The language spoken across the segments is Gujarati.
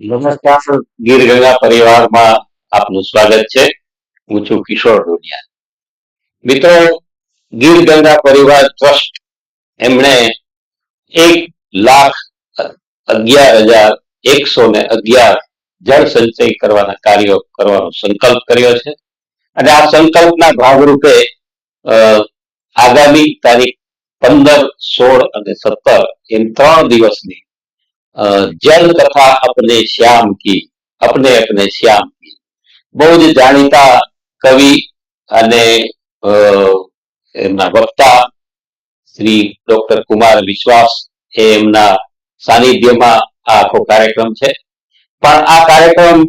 નમસ્કાર, ગીર ગંગા પરિવારમાં આપનું સ્વાગત છે. હું છું કિશોર ડોડિયા. મિત્રો, ગીર ગંગા પરિવાર ટ્રસ્ટ એમણે એક લાખ અગિયાર હજાર એકસો ને અગિયાર જળ સંચય કરવાના કાર્યો કરવાનો સંકલ્પ કર્યો છે. અને આ સંકલ્પના ભાગરૂપે આગામી તારીખ પંદર, સોળ અને સત્તર એમ ત્રણ દિવસની જલ કથા અપને શ્યામ કી, અપને અપને શ્યામ કી. બહુ જ જાણીતા કવિ અને એમના વક્તા શ્રી ડોક્ટર કુમાર વિશ્વાસ એ એમના સાનિધ્યમાં આ આખો કાર્યક્રમ છે. પણ આ કાર્યક્રમ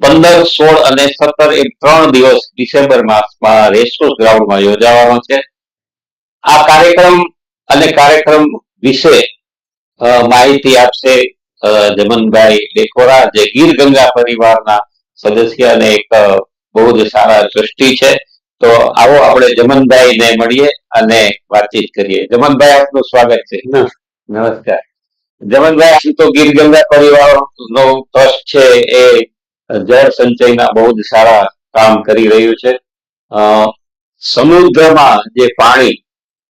પંદર, સોળ અને સત્તર એમ ત્રણ દિવસ ડિસેમ્બર માસમાં રેસકોર્સ ગ્રાઉન્ડમાં યોજાવાનો છે. આ કાર્યક્રમ અને કાર્યક્રમ વિશે માહિતી આપશે જમનભાઈ લેખોરા જે ગીર ગંગા પરિવારના સદસ્ય અને એક બહુ જ સારા દ્રષ્ટિ છે. તો આવો આપણે જમનભાઈ ને મળીએ અને વાતચીત કરીએ. જમનભાઈ આપનું સ્વાગત છે. નમસ્કાર. જમનભાઈ તો ગીર ગંગા પરિવાર નો ટ્રસ્ટ છે એ જળ સંચયના બહુ જ સારા કામ કરી રહ્યું છે. સમુદ્રમાં જે પાણી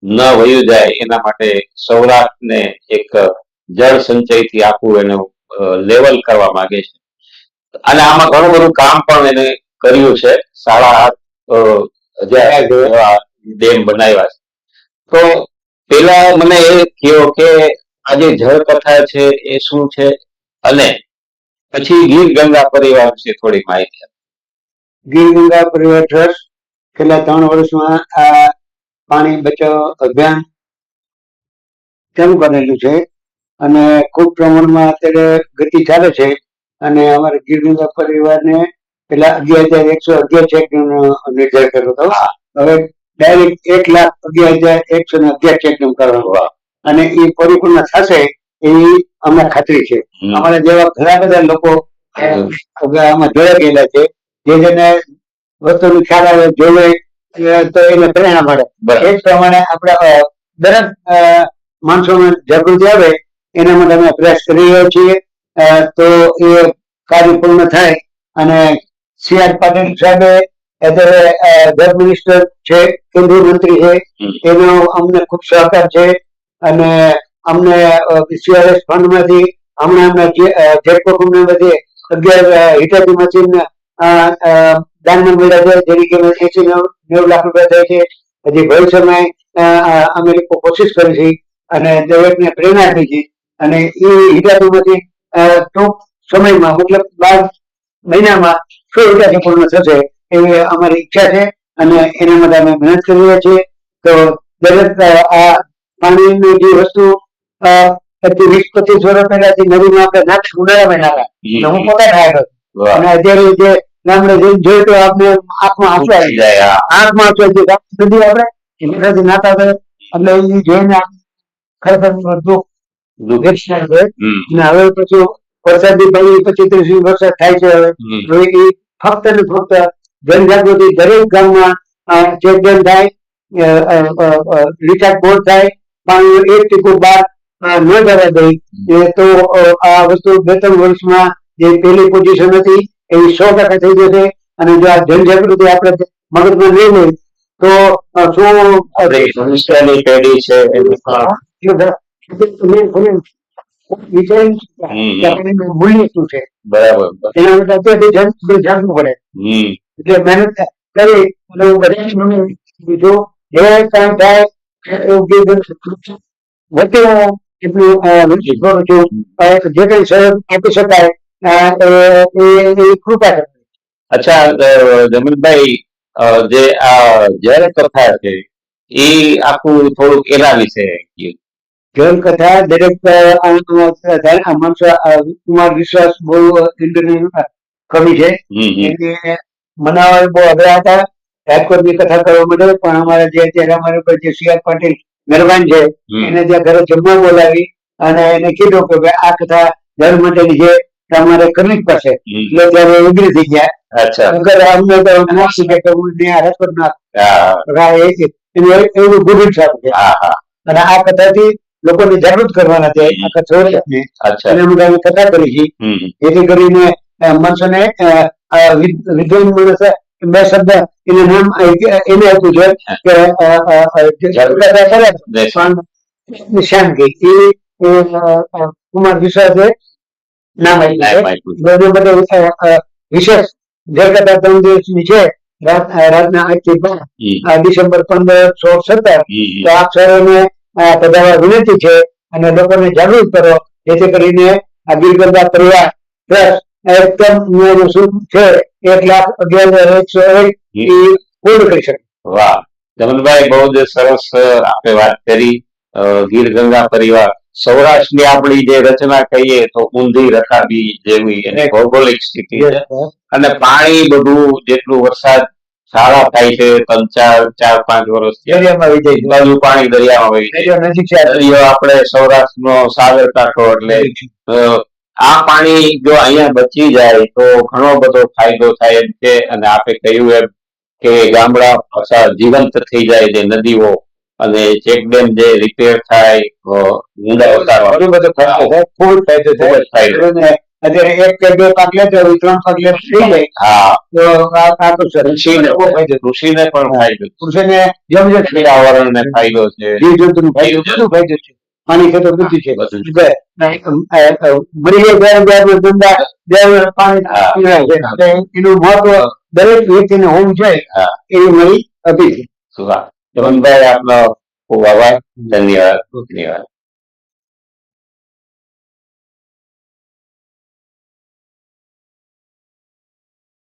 ન વયું જાય એના માટે સૌરાષ્ટ્રને એક જળ સંચયથી આખું એનું લેવલ કરવા માંગે છે. અને આમાં ઘણું બધું કામ પણ એને કર્યું છે. સાડા આઠ ડેમ બનાવ્યા છે. તો પેલા મને એ કહ્યો કે આ જે જળ કથા છે એ શું છે? અને પછી ગીર ગંગા પરિવાર વિશે થોડી માહિતી ગીર ગંગા પરિવાર ટ્રસ્ટ છેલ્લા ત્રણ વર્ષમાં આ પાણી બચાવ અભિયાન ચાલુ કરેલું છે. અને ખૂબ પ્રમાણમાં અત્યારે ગતિ ચાલે છે. અને અમારા ગીર ગંગા પરિવારને પેલા અગિયાર હજાર એકસો અગિયાર ચેક નિર્ધાર કર્યો હતો. હવે ડાયરેક્ટ એક લાખ અગિયાર હજાર એકસો ને અગિયાર ચેક કરવાનો. અને એ પરિપૂર્ણ થશે એવી અમને ખાતરી છે. અમારા જેવા ઘણા બધા લોકો આમાં જોયા ગયેલા છે. જે જેને વસ્તુનું ખ્યાલ આવે જોવે તો એને પ્રેરણા મળે. એ જ પ્રમાણે આપણે દરેક માણસોમાં જાગૃતિ આવે એના માટે અમે પ્રયાસ કરી રહ્યા છીએ. તો એ કાર્ય પૂર્ણ થાય અને સી આર પાટીલ સાહેબે અત્યારે ગૃહ મિનિસ્ટર છે કેન્દ્રીય મંત્રી છે એનો અમને ખૂબ સહકાર છે અને અમને સીઆરએસ ફંડમાંથી હમણાં અમને જેટકો કંપની બધી અગિયાર હિટાચી મશીન દાનમાં મળ્યા છે જેની કિંમત એસી નેવું લાખ રૂપિયા થાય છે. હજી ભવિષ્યમાં અમે લોકો કોશિશ કરી છે અને દરેકને પ્રેરણા આપી છે. અને એ હિટાચી ટૂંક સમયમાં મતલબ બાર મહિનામાં સો હિતાથી પૂર્ણ થશે એવી અમારી ઈચ્છા છે. અને એના માટે અમે મહેનત કરી રહ્યા છીએ. તો દરેક આ પાણીની જે વસ્તુ આજથી વીસ પચીસ વર્ષ પહેલાથી નદીમાં આપણે નાખ ઉનાળામાં નાખા હું પોતે નાખ્યો અને અત્યારે જે જઈને જોઈએ તો આપણે આંખમાં આંસુ આવી જાય. આંખમાં આંસુ આવી જાય. સુધી આપણે એનાથી નાતા હતા. એટલે એ જોઈને ખરેખર દુઃખ હવે પછી વરસાદી પાણી પચીસ ત્રીસ વરસાદ થાય છે હવે. એ ફક્ત ને ફક્ત જનજાગૃતિ દરેક ગામમાં ચેકડેમ થાય રિચાર્જ બોર્ડ થાય પાણી એક ટીકું બાર ન દે. એ તો આ વસ્તુ બે ત્રણ વર્ષમાં જે પહેલી પોઝિશન હતી એ સો ટકા થઈ જશે. અને જો આ જનજાગૃતિ આપણે મગજમાં લઈ લઈએ તો શું ભવિષ્યની પેઢી છે મૂલ્ય શું છે. બરાબર એના માટે અત્યારથી જાણવું પડે. એટલે મહેનત કરી અને હું બધાને મને જે કામ થાય એવું હું એટલું છું. જે કઈ સહયોગ આપી શકાય કૃપા કરે અચ્છા જમીનભાઈ જે આ જળ કથા છે એ આખું થોડુંક એના વિશે કયો. કથા દરેક કુમાર વિશ્વાસ બહુ ઇન્દ્રની કવિ છે. મનાવવા બહુ અઘરા હતા. રાજકોટની કથા કરવા માટે પણ અમારા જે અત્યારે અમારા ઉપર જે સી આર પાટીલ મહેરબાન છે એને ત્યાં ઘરે જમવા બોલાવી અને એને કીધું કે ભાઈ આ કથા ધર્મ માટેની છે તમારે કરવી પાસે એટલે ત્યારે એગ્રી થઈ ગયા. અચ્છા. અગર અમને તો ના કે હું ત્યાં રાજકોટના હા. રા- એ છે. એને એવું ગુરુ સાહેબ છે. હા હા. અને આ કથાથી લોકોને જાગૃત કરવાના છે. આખા સૌરાષ્ટ્રને અને અમે કાંઈ કથા કરી છે. જેથી કરીને માણસોને વિદ્વાન માણસ બે શબ્દ એને નામ એને આપ્યું છે કે. પણ નિશાન. ગઈ એ કુમાર વિશ્વાસે નામ આપ્યું છે. નામ આપ્યું. બધું બધું અ, અ, વિશેષ જળકથા ત્રણ દિવસની છે. રાતના આઠથી બાર હમ, આ ડિસેમ્બર પંદર સોળ સત્તર. તો આપ સર્વેને પધારવા વિનંતી છે અને લોકોને જાગૃત કરો જેથી કરીને આ ગીરગંગા પરિવાર પ્લસ એકદમ શું છે. એક લાખ અગિયાર હજાર એકસો એક એ પૂર્ણ કરી શકે. વાહ. જમનભાઈ બહુ જ સરસ આપે વાત કરી ગીર ગંગા પરિવાર. સૌરાષ્ટ્રની આપણી જે રચના કહીએ તો ઊંધી રકાબી જેવી એને ભૌગોલિક સ્થિતિ છે. અને પાણી બધું જેટલું વરસાદ સારા થાય છે ત્રણ ચાર ચાર પાંચ વર્ષ. બાજુ પાણી દરિયામાં વહી દરિયો નજીક છે. દરિયો આપણે સૌરાષ્ટ્રનો સાગર કાંઠો એટલે આ પાણી જો અહીંયા બચી જાય તો ઘણો બધો ફાયદો થાય એમ છે. અને આપે કહ્યું એમ કે ગામડા જીવંત થઈ જાય છે નદીઓ અને ચેકડેમ જે રિપેર થાય ઊંડા ઉતારવા ઘણો બધો ફાયદો ખૂબ ફાયદો ફાયદો અત્યારે એક કે બે પાક લેતો હોય ત્રણ પાક લેતો થઈ જાય. હા. તો આ આ તો સરસ ફાયદો કૃષિને પણ ફાયદો. પુરુષોને જેમ જેમ પર્યાવરણને ફાયદો છે. જીવજંતુનું ફાયદો બધું ફાયદો છે. પાણી છે. તો બધું છે. મરી ધંધા ત્યારે પાણી એનું મહત્વ દરેક વ્યક્તિને હોવું જોઈએ. એવી મારી અપીલ છે વાહ જમનભાઈ આપનો ખૂબ આભાર ધન્યવાદ ધન્યવાદ